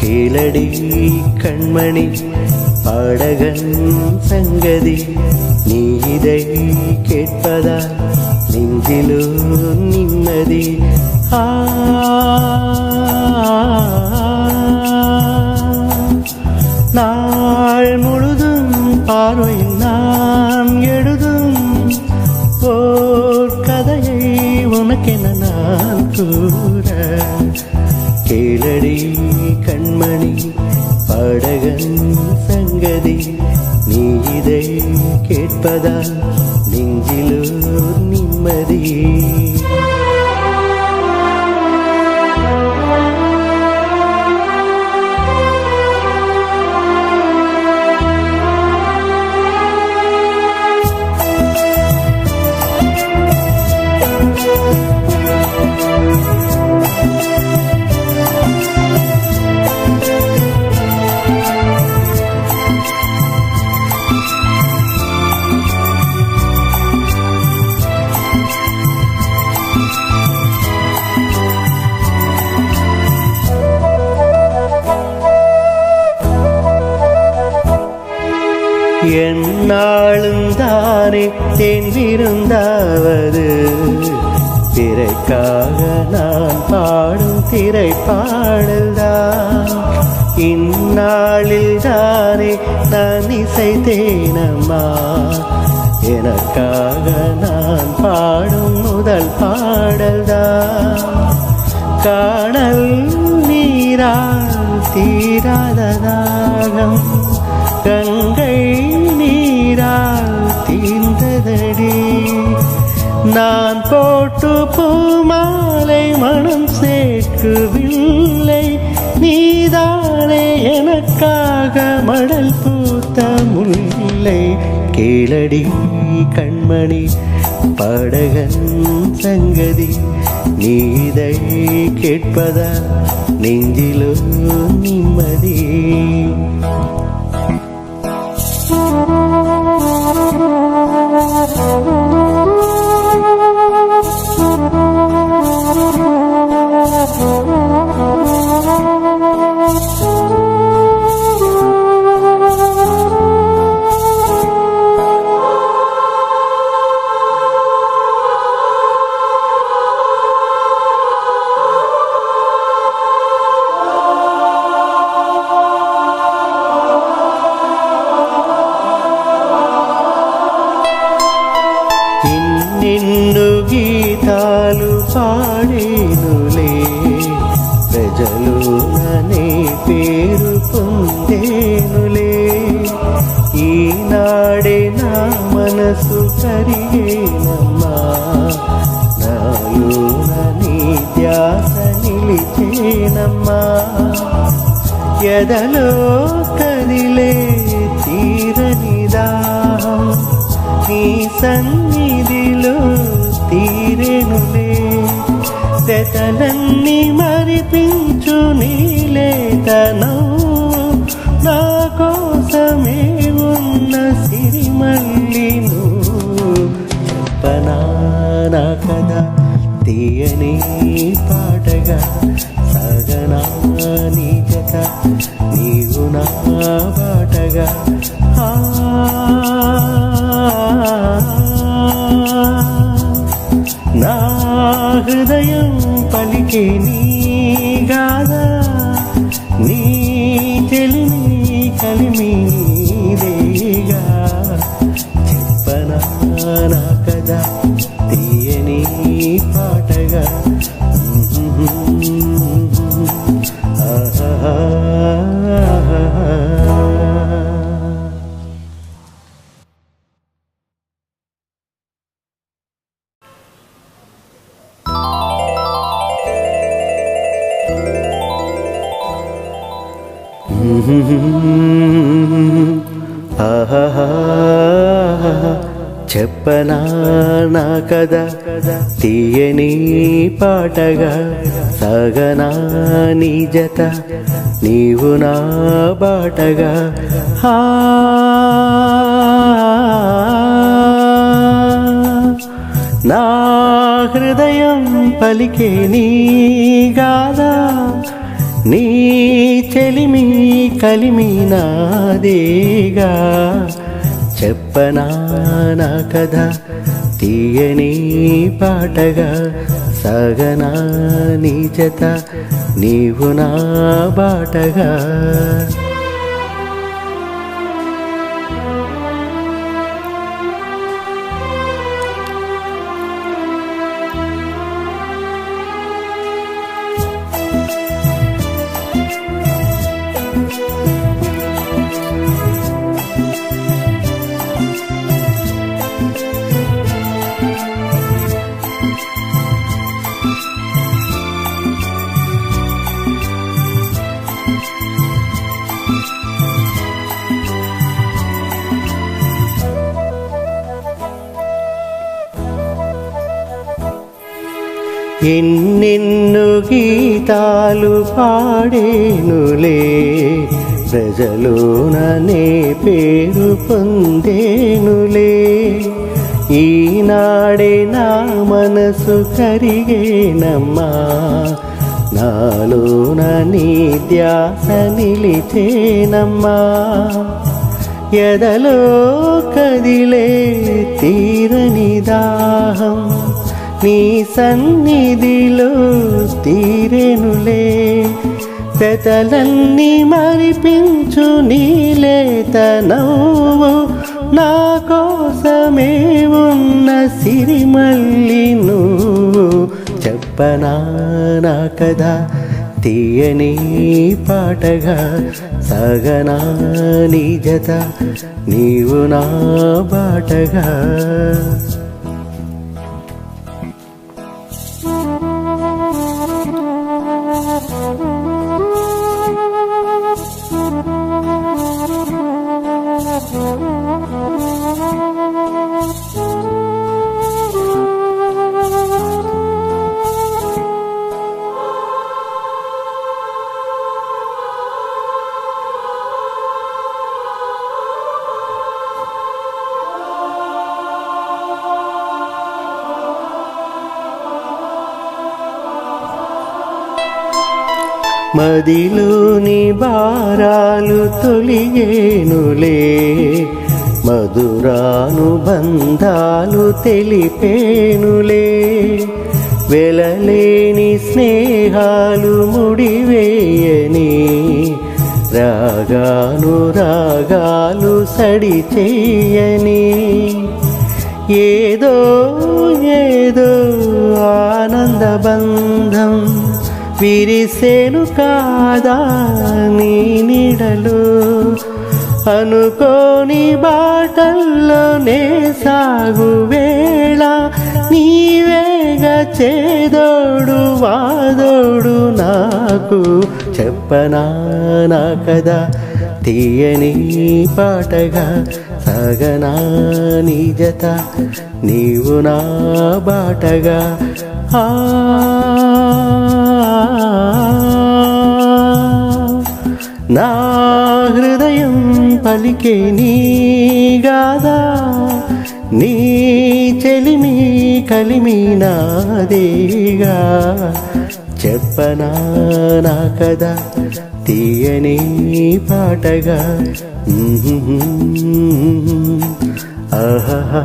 കേളടി കൺമണി പാടകൻ സംഗതി നീതൈ കേട്ടതാ നെഞ്ചിലോ നിന്നതി. ആ നാൾ മുഴു பார்வையில் நான் எழுதும் ஓர் கதையை உனக்கென நான் கூற. கேளடி கண்மணி படகன் சங்கதி நீ இதை கேட்பதால் நெஞ்சிலோ நிம்மதி. தானே தேன் விருந்தாவது திரைக்காக நான் பாடும் திரைப்பாடல்தான். இந்நாளில் தானே நான் இசைத்தேனம்மா எனக்காக நான் பாடும் முதல் பாடல்தான். காணல் நீரால் தீராததாகம் கங்கை நீரா நான் போட்டு பூமாலை மனம் சேர்க்குவில்லை. நீதானே எனக்காக மடல் பூத்த முல்லை கீழடி கண்மணி படகன் சங்கதி நீதை கேட்பதா நெஞ்சிலோ நிம்மதி? నిన్ను గీతాలు పాడేనులే. ప్రజలు అనే పేరు పొందేనులే. ఈనాడే నా మనసు కరిగేనమ్మా. నాలో నీ ధ్యాస నిలిచేనమ్మా. ఎదలో కదిలే తీరనిదా నీ సన్ని శతలన్నీ మరిపించు నీలేతనం నా కోసమే ఉన్న సిరిమల్లి నువ్వు చెప్పనా నా కదా? తీయని పాటగా సగనా నీ కథ? నీవు నా పాటగా ఆ. నా హృదయం పలికే నీ గాదా నీ తెలిమి కలిమి చెప్పనా నా కథ? తీయని పాటగా సగనా నీ జత? నీవు నా బాటగా? ఆ. నా హృదయం పలికే నీ గాదా నీ చెలిమి కలిమి నాదేగా చెప్పనా నా కథ తీయని పాటగా సగనా నీ జత నీవు నా బాటగా ఎన్నెన్ను గీతాలు పాడేనులే. ప్రజలోననే పేరు పొందేనులే. ఈనాడే నా మనసు కరిగేనమ్మా. నాలోన నీ ధ్యాస నిలిచేనమ్మా. ఎదలో కదిలే తీరని దాహం. నీ సన్నిధిలో తీరేనులే. పెదలన్నీ మరిపించు నీలేత నవ్వు. నా కోసమే ఉన్న సిరిమల్లి నువ్వు. చెప్పనా నా కదా తీయని పాటగా సగనా నీ జత? నీవు నా బాటగా. మదిలోని భారాలు తొలియేనులే మధురానుబంధాలు తెలిపేనులే. వెలలేని స్నేహాలు ముడివేయని రాగాను రాగాలు సడి చేయని ఏదో ఏదో ఆనంద బంధం విరిసేను కాదా నీ నీడలు? అనుకోని బాటల్లోనే సాగు వేళ నీవేగ చేదోడు వాదోడు నాకు చెప్పనా నా కదా తీయని పాటగా సగనా నిజత నీవు నా బాటగా. ఆ నా హృదయం పలికే నీ గాదా నీ చెలిమి కలిమి నాదేగా. చెప్పనా నా కదా తీయని పాటగా. ఆహా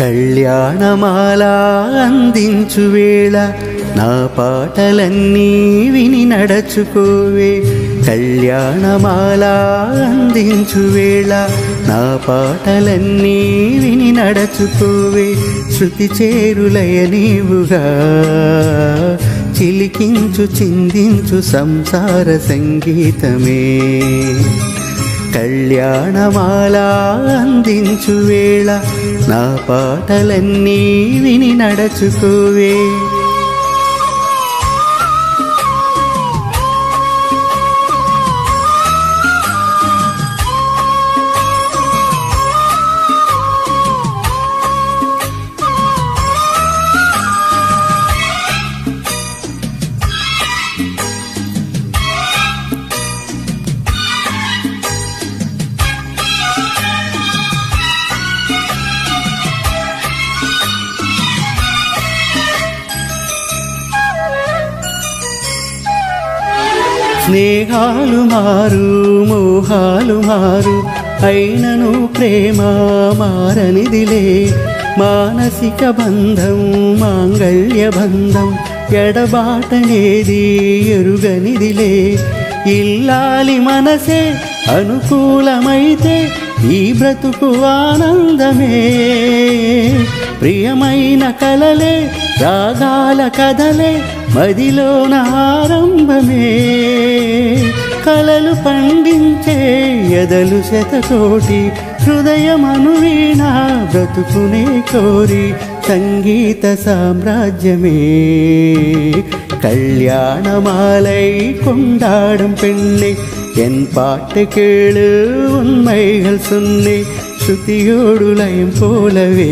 కళ్యాణమాల అందించు వేళ నా పాటలన్నీ విని నడచుకోవే. కళ్యాణమాల అందించు వేళ నా పాటలన్నీ విని నడచుకోవే. శృతి చేరులయ నీవుగా చిలికించు చిందించు సంసార సంగీతమే. కళ్యాణమాల అందించు వేళ నా పాటలన్నీ విని నడచుకోవే. స్నేహాలు మారు మోహాలు మారు అయినను ప్రేమ మారనిదిలే. మానసిక బంధం మాంగళ్య బంధం ఎడబాటనేది ఎరుగనిదిలే. ఇల్లాలి మనసే అనుకూలమైతే ఈ బ్రతుకు ఆనందమే. ప్రియమైన కలలే రాగాల కథలే మదిలోన ఆరంభమే కలలు పండించే ఎదలు శతకోటి హృదయమను వీణ బ్రతుకునే కోరి సంగీత సామ్రాజ్యమే கல்யாணமாலை கொண்டாடும் பெண்ணே என் பாட்டு கேளு உண்மைகள் சொன்னே ஸ்ருதியோடு லயம் போலவே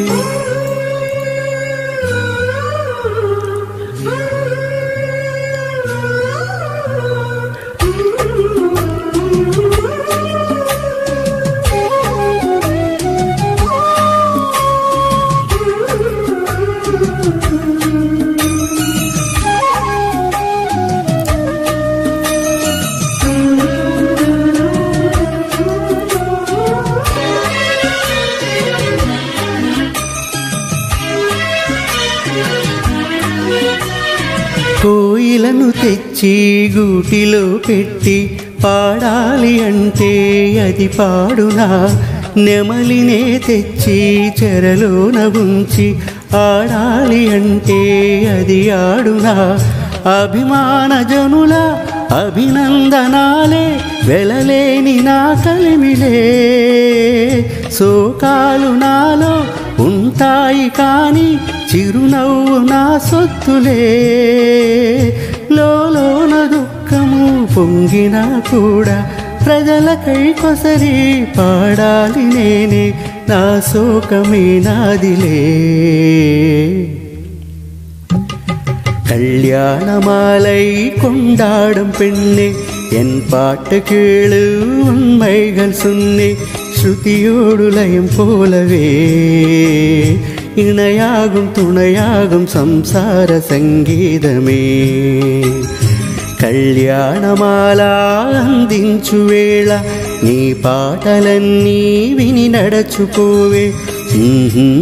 కోయిలను తెచ్చి గూటిలో పెట్టి పాడాలి అంటే అది పాడునా? నెమలినే తెచ్చి చెరలోన ఉంచి ఆడాలి అంటే అది ఆడునా? అభిమాన జనుల అభినందనాలే వెలలేని నా కలిమిలే. సోకాలు నాలో ఉంటాయి కానీ చిరునవ్వు నా సొత్తులే లోన దుఃఖము పొంగినా కూడా ప్రజలకై కొసరి పాడాలి నేనే నా శోకమే నాదిలే கல்யாணமாலை கொண்டாடும் பெண்ணே என் பாட்டு கேளு உண்மைகள் சொன்னே ஸ்ருதியோடு லயம் போலவே ഇണയാകും തുണയാകും സംസാര സംഗീതമേ കല്യാണമാലാന്തിഞ്ചുവേള നീ പാటలన్నీ നടച്ചു പോവേ Mm-hmm.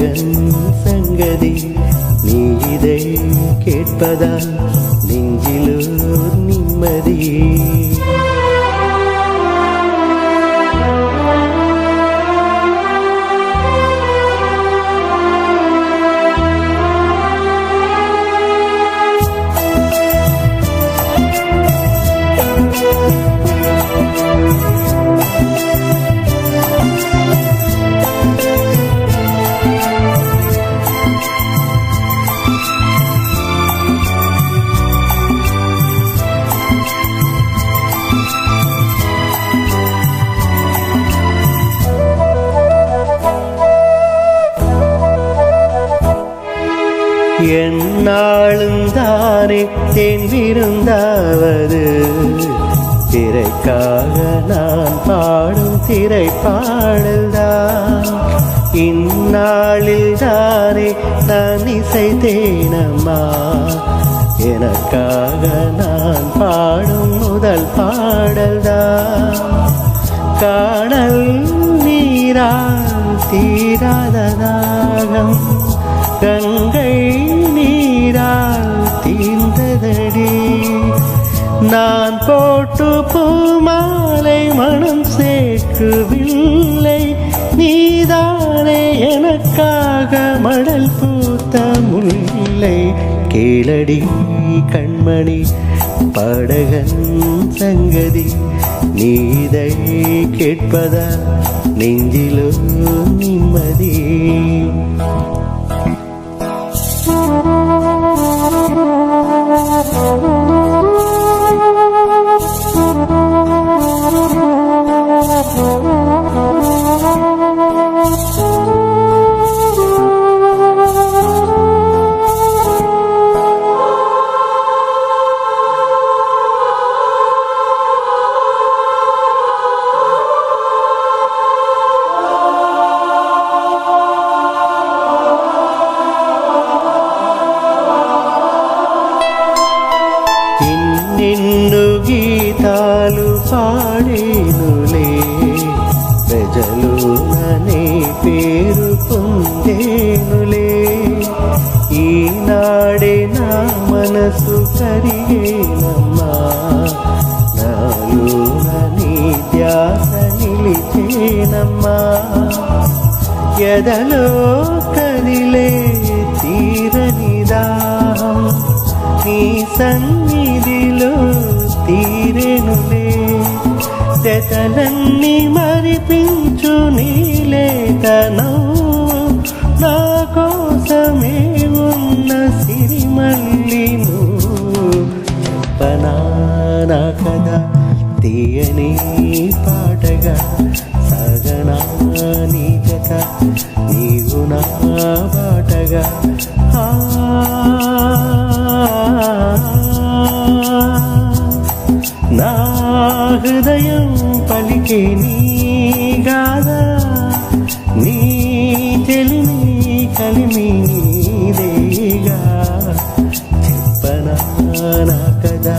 பாடகன் சங்கதி நீ இதை கேட்பதால் நெஞ்சிலோ நிம்மதி. இருந்தாவது திரைக்காக நான் பாடும் திரை பாடல்தான் இந்நாளில் தானே நான் இசைத்தேனம்மா எனக்காக நான் பாடும் முதல் பாடல்தான் காணல் நீரா தீராத நான் போட்டு பூமாலை மனம் சேர்க்கவில்லை. நீதானே எனக்காக மடல் பூத்த முல்லை. கேளடி கண்மணி படகன் சங்கதி நீதை கேட்பதா நெஞ்சிலோ நிம்மதி? నిలిచేనమ్మా ఎదలో కదిలే తీరని దాహం నీ సన్నిధిలో తీరెనులే తెతలన్నీ మరిపించు నీలేతనం నా కోసమే ఉన్న సిరిమల్లి చెప్పనా నా కదా తీయని పాటగా నీ నీవు నా బాటగా. నా హృదయం పలికే నీ గాదా నీ తెలిమి కలిమి నీదేగా చెప్పనా నా కదా